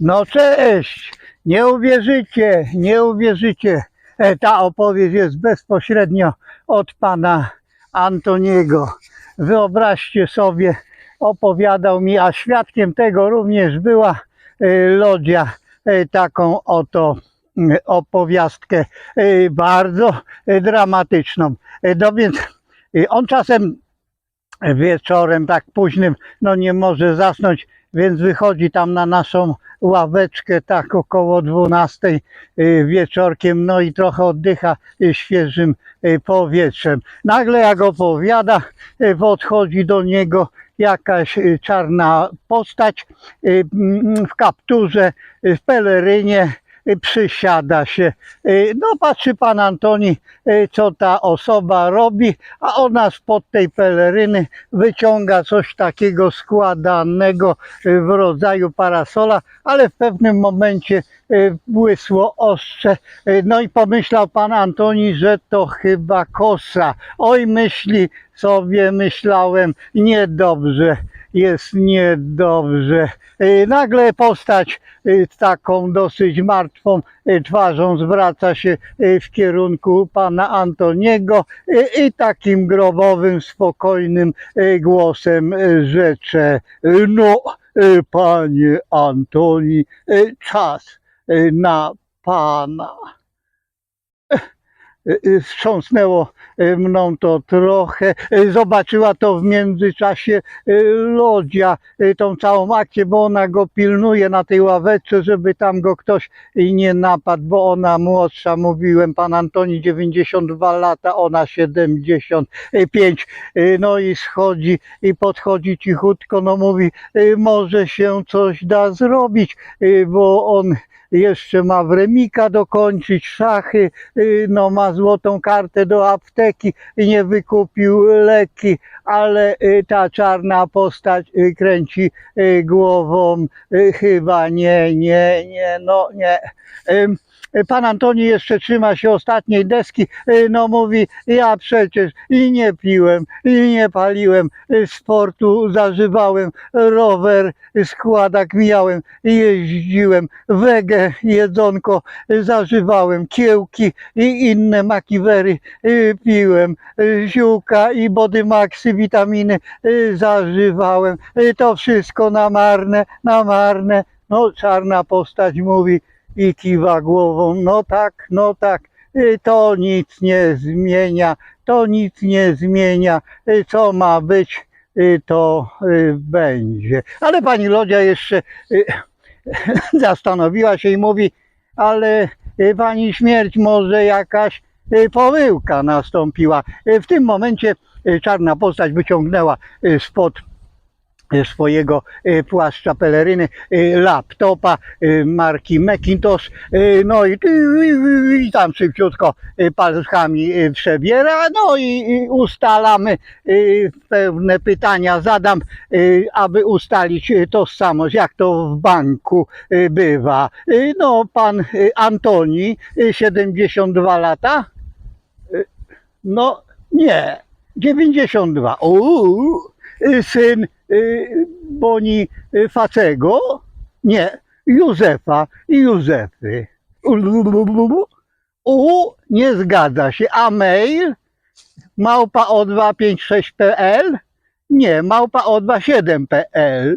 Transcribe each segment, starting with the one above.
No cześć! Nie uwierzycie, nie uwierzycie. E, Ta opowieść jest bezpośrednio od pana Antoniego. Wyobraźcie sobie, opowiadał mi, a świadkiem tego również była e, Lodzia, e, taką oto mm, opowiastkę bardzo dramatyczną. No więc on czasem wieczorem tak późnym, no nie może zasnąć, więc wychodzi tam na naszą ławeczkę tak około 12 y, wieczorkiem, no i trochę oddycha y, świeżym y, powietrzem. Nagle jak opowiada, podchodzi do niego jakaś czarna postać mm, w kapturze, w pelerynie, przysiada się. Y, No patrzy pan Antoni, y, co ta osoba robi, a ona spod tej peleryny wyciąga coś takiego składanego y, w rodzaju parasola, ale w pewnym momencie y, błysło ostrze. Y, No i pomyślał pan Antoni, że to chyba kosa. Oj, myśli sobie, myślałem, niedobrze, jest niedobrze. Y, Nagle postać z taką dosyć martwą y, twarzą zwraca się w kierunku pana Antoniego i takim grobowym, spokojnym głosem rzecze, no panie Antoni, czas na pana. Y, y, Wstrząsnęło y, mną to trochę. Zobaczyła to w międzyczasie Lodzia, tą całą akcję, bo ona go pilnuje na tej ławeczce, żeby tam go ktoś nie napadł, bo ona młodsza, mówiłem, pan Antoni 92 lata, ona 75. Y, No i schodzi i podchodzi cichutko, no mówi, może się coś da zrobić, bo on jeszcze ma wremika dokończyć, szachy, y, no ma złotą kartę do apteki nie wykupił leki, ale y, ta czarna postać y, kręci głową, chyba nie, nie, nie, no nie. Ym, Pan Antoni jeszcze trzyma się ostatniej deski, y, no mówi, ja przecież i nie piłem, i nie paliłem, sportu zażywałem, rower, składak mijałem, jeździłem, wege, jedzonko zażywałem, kiełki i inne makiwery piłem, ziółka i body maxy, witaminy zażywałem, to wszystko na marne, na marne, no czarna postać mówi, i kiwa głową. No tak, no tak, y, to nic nie zmienia, to nic nie zmienia. Y, Co ma być, y, to będzie. Ale pani Lodzia jeszcze zastanowiła się i mówi, ale pani śmierć może jakaś pomyłka nastąpiła. W tym momencie czarna postać wyciągnęła spod swojego y, płaszcza peleryny, y, laptopa marki Macintosh, no i, i, i tam szybciutko paluszkami przebiera, no i, i ustalamy pewne pytania, zadam, aby ustalić tożsamość, jak to w banku bywa. No, pan Antoni, y, 72 lata? No, nie, 92. Uuu, syn Boni y, Facego? Nie, Józefa i Józefy. U, nie zgadza się. A mail? Małpa o256.pl? Nie, małpa o27.pl.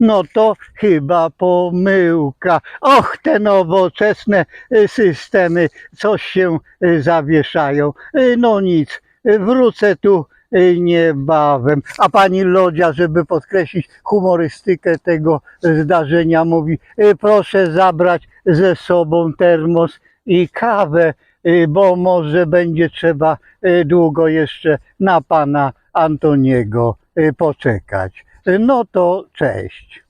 No to chyba pomyłka. Och, te nowoczesne y, systemy, coś się y, zawieszają. Y, No nic, y, wrócę tu y, niebawem. A pani Lodzia, żeby podkreślić humorystykę tego zdarzenia, mówi: y, Proszę zabrać ze sobą termos i kawę, y, bo może będzie trzeba y, długo jeszcze na pana Antoniego poczekać. No to cześć.